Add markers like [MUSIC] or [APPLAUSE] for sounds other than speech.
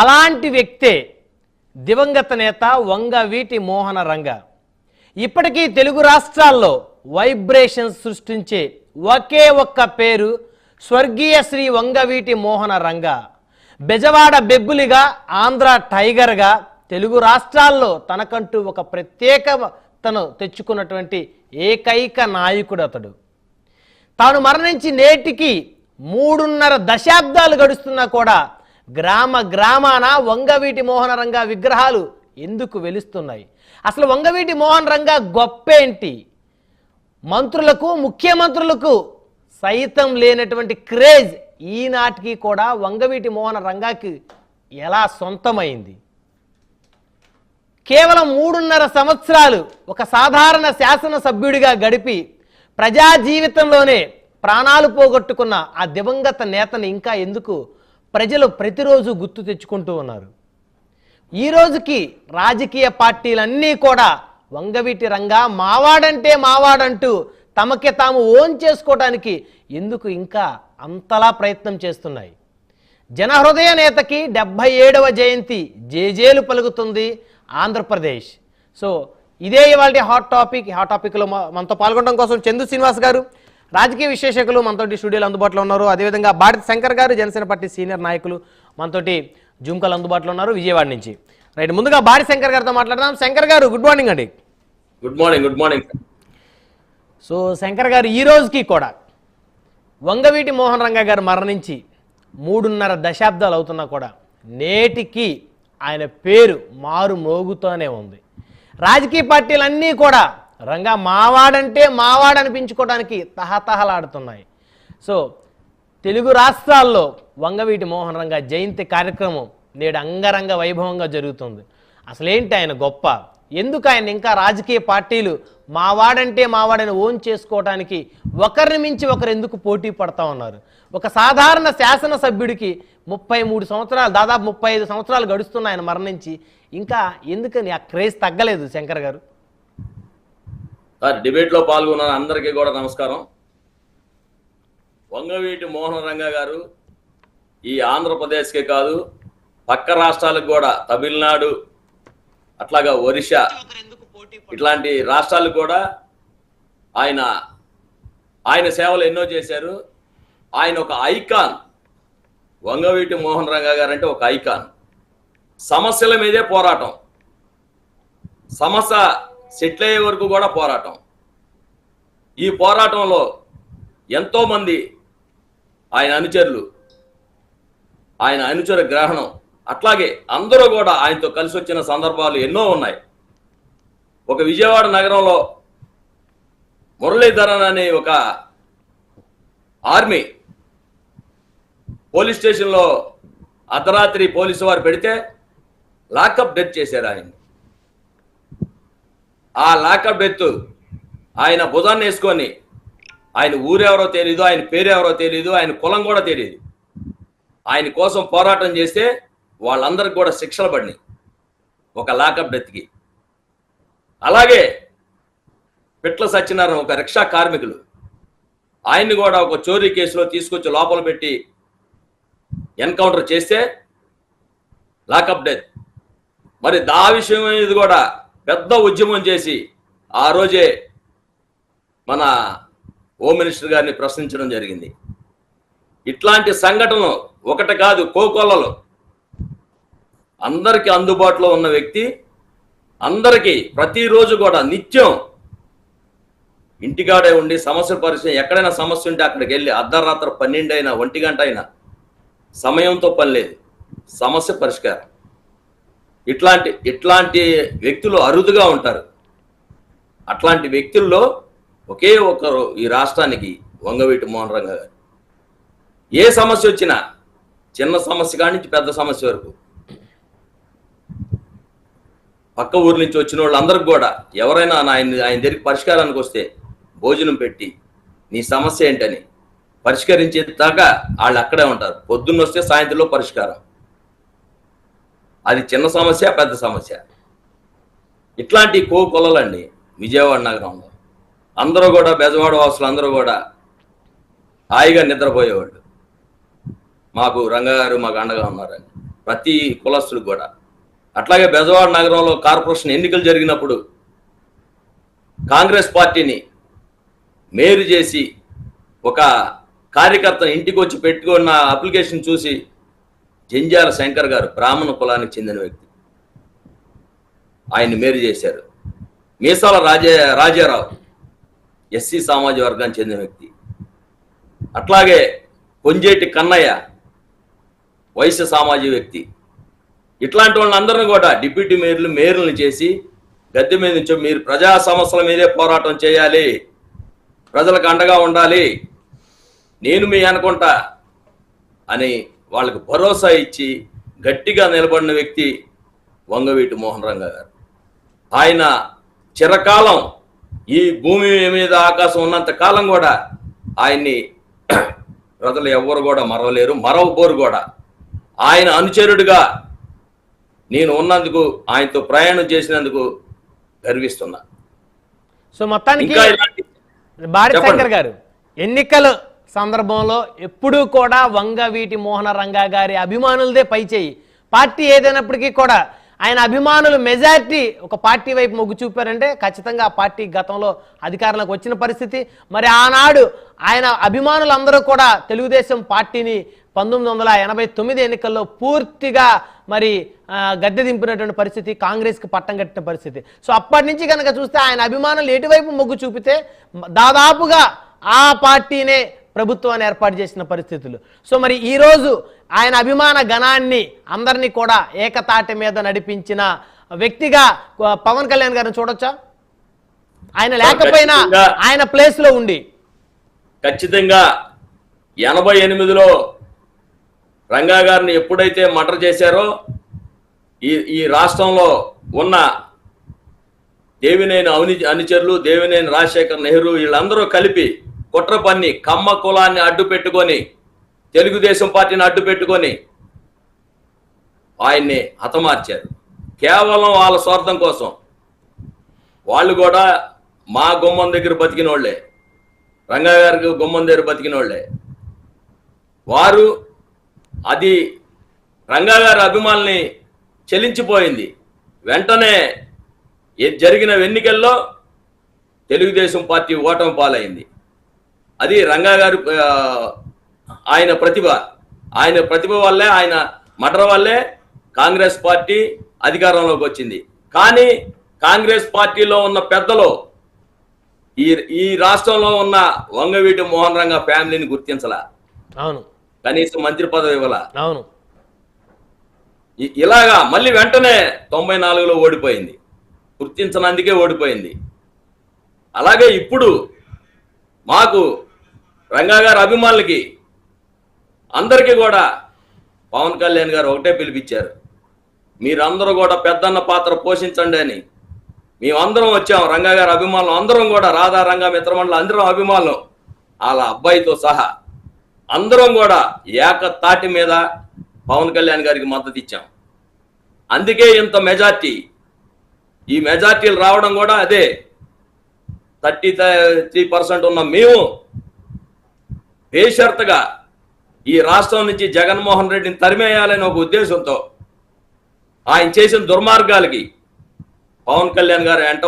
అలాంటి వ్యక్తే దివంగత నేత వంగవీటి మోహన రంగ. ఇప్పటికీ తెలుగు రాష్ట్రాల్లో వైబ్రేషన్ సృష్టించే ఒకే ఒక్క పేరు స్వర్గీయ శ్రీ వంగవీటి మోహన రంగ. బెజవాడ బెబ్బులిగా ఆంధ్ర టైగర్గా తెలుగు రాష్ట్రాల్లో తనకంటూ ఒక ప్రత్యేకతను తెచ్చుకున్నటువంటి ఏకైక నాయకుడు అతడు. తాను మరణించి నేటికి మూడున్నర దశాబ్దాలు గడుస్తున్నా కూడా గ్రామ గ్రామాన వంగవీటి మోహన రంగ విగ్రహాలు ఎందుకు వెలుస్తున్నాయి? అసలు వంగవీటి మోహన్ రంగ గొప్పేంటి? మంత్రులకు ముఖ్యమంత్రులకు సైతం లేనటువంటి క్రేజ్ ఈనాటికి కూడా వంగవీటి మోహన రంగాకి ఎలా సొంతమైంది? కేవలం మూడున్నర సంవత్సరాలు ఒక సాధారణ శాసనసభ్యుడిగా గడిపి ప్రజా జీవితంలోనే ప్రాణాలు పోగొట్టుకున్న ఆ దివంగత నేతను ఇంకా ఎందుకు ప్రజలు ప్రతిరోజు గుర్తు తెచ్చుకుంటూ ఉన్నారు. ఈ రోజుకి రాజకీయ పార్టీలన్నీ కూడా వంగవీటి రంగా మావాడంటే మావాడంటూ తమకి తాము ఓన్ చేసుకోవడానికి ఎందుకు ఇంకా అంతలా ప్రయత్నం చేస్తున్నాయి. జనహృదయ నేతకి డెబ్భై ఏడవ జయంతి జేజేలు పలుకుతుంది ఆంధ్రప్రదేశ్. సో ఇదే ఇవాళ హాట్ టాపిక్ హాట్ టాపిక్లో మనతో పాల్గొనడం కోసం చందు శ్రీనివాస్ గారు. రాజకీయ విశ్లేషకులు మనతోటి స్టూడియోలో అందుబాటులో ఉన్నారు. అదేవిధంగా భారత్ శంకర్ గారు జనసేన పార్టీ సీనియర్ నాయకులు మనతోటి జుంకలు అందుబాటులో ఉన్నారు విజయవాడ నుంచి. రైట్ ముందుగా భారత్ శంకర్ గారితో మాట్లాడదాం. శంకర్ గారు గుడ్ మార్నింగ్ అండి. Good morning good morning so Shankar గారు ఈ రోజుకి కూడా వంగవీటి మోహన్ రంగ గారు మరణించి మూడున్నర దశాబ్దాలు అవుతున్నా కూడా నేటికి ఆయన పేరు మారు మోగుతూనే ఉంది. రాజకీయ పార్టీలన్నీ కూడా రంగా మావాడంటే మావాడు అనిపించుకోవడానికి తహతహలాడుతున్నాయి. సో తెలుగు రాష్ట్రాల్లో వంగవీటి మోహన్ రంగ జయంతి కార్యక్రమం నేడు అంగరంగ వైభవంగా జరుగుతుంది. అసలేంటి ఆయన గొప్ప? ఎందుకు ఆయన ఇంకా రాజకీయ పార్టీలు మావాడంటే మావాడని ఓన్ చేసుకోవడానికి ఒకరిని మించి ఒకరు ఎందుకు పోటీ పడతా ఉన్నారు? ఒక సాధారణ శాసనసభ్యుడికి ముప్పై మూడు సంవత్సరాలు దాదాపు ముప్పై ఐదు సంవత్సరాలు గడుస్తున్న ఆయన మరణించి ఇంకా ఎందుకని ఆ క్రేజ్ తగ్గలేదు శంకర్ గారు? సార్ డిబేట్లో పాల్గొన్న అందరికీ కూడా నమస్కారం. వంగవీటి మోహన రంగ గారు ఈ ఆంధ్రప్రదేశ్కే కాదు పక్క రాష్ట్రాలకు కూడా తమిళనాడు అట్లాగా ఒరిషా ఇట్లాంటి రాష్ట్రాలకు కూడా ఆయన ఆయన సేవలు ఎన్నో చేశారు. ఆయన ఒక ఐకాన్. వంగవీటి మోహన్ రంగ గారు అంటే ఒక ఐకాన్. సమస్యల మీదే పోరాటం. సమస్య సెటిల్ అయ్యే వరకు కూడా పోరాటం. ఈ పోరాటంలో ఎంతోమంది ఆయన అనుచరులు ఆయన అనుచర గ్రహణం అట్లాగే అందరూ కూడా ఆయనతో కలిసి వచ్చిన సందర్భాలు ఎన్నో ఉన్నాయి. ఒక విజయవాడ నగరంలో మురళీధరన్ అనే ఒక ఆర్మీ పోలీస్ స్టేషన్లో అర్ధరాత్రి పోలీసు వారు పెడితే లాకప్ డెత్ చేశారు ఆయన ఆ లాకప్ డెత్ ఆయన భుజాన్ని వేసుకొని ఆయన ఊరెవరో తెలియదు ఆయన పేరు ఎవరో తెలియదు ఆయన కులం కూడా తెలియదు ఆయన కోసం పోరాటం చేస్తే వాళ్ళందరికి కూడా శిక్షలు పడినాయి ఒక లాకప్ డెత్కి. అలాగే పిట్ల సత్యనారాయణ ఒక రిక్షా కార్మికులు ఆయన్ని కూడా ఒక చోరీ కేసులో తీసుకొచ్చి లోపల పెట్టి ఎన్కౌంటర్ చేస్తే లాకప్ డెత్. మరి దా విషయం ఇది కూడా పెద్ద ఉద్యమం చేసి ఆ రోజే మన హోమ్ మినిస్టర్ గారిని ప్రశ్నించడం జరిగింది. ఇట్లాంటి సంఘటనలు ఒకటి కాదు కోకొల్లలో. అందరికీ అందుబాటులో ఉన్న వ్యక్తి అందరికీ ప్రతిరోజు కూడా నిత్యం ఇంటికాడే ఉండి సమస్య పరిచయం ఎక్కడైనా సమస్య ఉంటే అక్కడికి వెళ్ళి అర్ధరాత్రి పన్నెండు అయినా ఒంటి గంట అయినా సమయంతో పని లేదు. సమస్య పరిష్కారం. ఇట్లాంటి ఇట్లాంటి వ్యక్తులు అరుదుగా ఉంటారు. అట్లాంటి వ్యక్తుల్లో ఒకే ఒకరు ఈ రాష్ట్రానికి వంగవీటి మోహన్ రంగ గారు. ఏ సమస్య వచ్చినా చిన్న సమస్య కాడి నుంచి పెద్ద సమస్య వరకు. పక్క ఊరి నుంచి వచ్చిన వాళ్ళందరికి కూడా ఎవరైనా ఆయన ఆయన దగ్గరికి పరిష్కారానికి వస్తే భోజనం పెట్టి నీ సమస్య ఏంటని పరిష్కరించేదాకా వాళ్ళు అక్కడే ఉంటారు. పొద్దున్న వస్తే సాయంత్రంలో పరిష్కారం. అది చిన్న సమస్య పెద్ద సమస్య. ఇట్లాంటి కో కొలలండి విజయవాడ నగరంలో. అందరూ కూడా బెజవాడ వాసులు అందరూ కూడా హాయిగా నిద్రపోయేవాళ్ళు. మాకు రంగగారు మాకు అండగా ఉన్నారని ప్రతి కులస్తుడు కూడా. అట్లాగే బెజవాడ నగరంలో కార్పొరేషన్ ఎన్నికలు జరిగినప్పుడు కాంగ్రెస్ పార్టీని మేరు చేసి ఒక కార్యకర్త ఇంటికి వచ్చి పెట్టుకున్న అప్లికేషన్ చూసి జంజాల శంకర్ గారు బ్రాహ్మణ కులానికి చెందిన వ్యక్తి. ఆయన్ని మేరు చేశారు. మీసాల రాజే రాజారావు ఎస్సీ సామాజిక వర్గానికి చెందిన వ్యక్తి. అట్లాగే కొంజేటి కన్నయ్య వైశ్య సామాజిక వ్యక్తి. ఇట్లాంటి వాళ్ళందరినీ కూడా డిప్యూటీ మేయర్లు మేయర్లను చేసి గద్దె మీద నుంచో మీరు ప్రజా సమస్యల మీదే పోరాటం చేయాలి. ప్రజలకు అండగా ఉండాలి. నేను మీ అనుకుంటా అని వాళ్ళకి భరోసా ఇచ్చి గట్టిగా నిలబడిన వ్యక్తి వంగవీటి మోహన్ రంగ గారు. ఆయన చిరకాలం ఈ భూమి మీద ఆకాశం ఉన్నంత కాలం కూడా ఆయన్ని [CLEARS THROAT] ప్రజలు ఎవ్వరు కూడా మరవలేరు మరవబోరు కూడా. ఆయన అనుచరుడిగా నేను ఉన్నందుకు ఆయనతో ప్రయాణం చేసినందుకు గర్విస్తున్నా. సో మొత్తానికి భారత. శంకర్ గారు ఎన్నికల సందర్భంలో ఎప్పుడూ కూడా వంగవీటి మోహన రంగా గారి అభిమానులదే పై చేయి. పార్టీ ఏదైనప్పటికీ కూడా ఆయన అభిమానులు మెజారిటీ ఒక పార్టీ వైపు మొగ్గు చూపారంటే ఖచ్చితంగా ఆ పార్టీ గతంలో అధికారంలోకి వచ్చిన పరిస్థితి. మరి ఆనాడు ఆయన అభిమానులందరూ కూడా తెలుగుదేశం పార్టీని పంతొమ్మిది వందల ఎనభై తొమ్మిది ఎన్నికల్లో పూర్తిగా మరి గద్దె దింపినటువంటి పరిస్థితి కాంగ్రెస్కి పట్టం కట్టిన పరిస్థితి. సో అప్పటి నుంచి కనుక చూస్తే ఆయన అభిమానులు ఎటువైపు మొగ్గు చూపితే దాదాపుగా ఆ పార్టీనే ప్రభుత్వాన్ని ఏర్పాటు చేసిన పరిస్థితులు సో మరి ఈరోజు ఆయన అభిమాన గణాన్ని అందరినీ కూడా ఏకతాటి మీద నడిపించిన వ్యక్తిగా పవన్ కళ్యాణ్ గారిని చూడొచ్చా ఆయన లేకపోయినా. ఆయన ప్లేస్లో ఉండి ఖచ్చితంగా ఎనభై ఎనిమిదిలో రంగా గారిని ఎప్పుడైతే మర్డర్ చేశారో ఈ ఈ రాష్ట్రంలో ఉన్న దేవినేని అవిని అనుచరులు దేవినేని రాజశేఖర్ నెహ్రూ వీళ్ళందరూ కలిపి కుట్ర పన్ని కమ్మ కులాన్ని అడ్డు పెట్టుకొని తెలుగుదేశం పార్టీని అడ్డు పెట్టుకొని ఆయన్ని హతమార్చారు. కేవలం వాళ్ళ స్వార్థం కోసం. వాళ్ళు కూడా మా గుమ్మం దగ్గర బతికిన వాళ్ళే రంగా గారికి గుమ్మం దగ్గర బతికిన వాళ్ళే వారు అది రంగా గారి అభిమానుల్ని చెలించిపోయింది. వెంటనే జరిగిన ఎన్నికల్లో తెలుగుదేశం పార్టీ ఓటమి పాలైంది. అది రంగా గారి ఆయన ప్రతిభ. ఆయన ప్రతిభ వల్లే ఆయన మటర్ వల్లే కాంగ్రెస్ పార్టీ అధికారంలోకి వచ్చింది. కానీ కాంగ్రెస్ పార్టీలో ఉన్న పెద్దలు ఈ ఈ రాష్ట్రంలో ఉన్న వంగవీటి మోహన్ రంగ ఫ్యామిలీని గుర్తించలా. అవును. కనీసం మంత్రి పదవి ఇవ్వాల. అవును. ఇలాగా మళ్ళీ వెంటనే తొంభై నాలుగులో ఓడిపోయింది. గుర్తించనందుకే ఓడిపోయింది. అలాగే ఇప్పుడు మాకు రంగా గారు అభిమానులకి అందరికీ కూడా పవన్ కళ్యాణ్ గారు ఒకటే పిలిపించారు. మీరందరూ కూడా పెద్దన్న పాత్ర పోషించండి అని. మేమందరం వచ్చాం రంగా గారు అభిమానులు అందరం కూడా రాధా రంగా మిత్రమండలి అందరం అభిమానులు వాళ్ళ అబ్బాయితో సహా అందరం కూడా ఏక తాటి మీద పవన్ కళ్యాణ్ గారికి మద్దతు ఇచ్చాం. అందుకే ఇంత మెజార్టీ. ఈ మెజార్టీలు రావడం కూడా అదే థర్టీ త్రీ పర్సెంట్ ఉన్న మేము బేషరతుగా ఈ రాష్ట్రం నుంచి జగన్మోహన్ రెడ్డిని తరిమేయాలని ఒక ఉద్దేశంతో ఆయన చేసిన దుర్మార్గాలకి పవన్ కళ్యాణ్ గారు ఎంట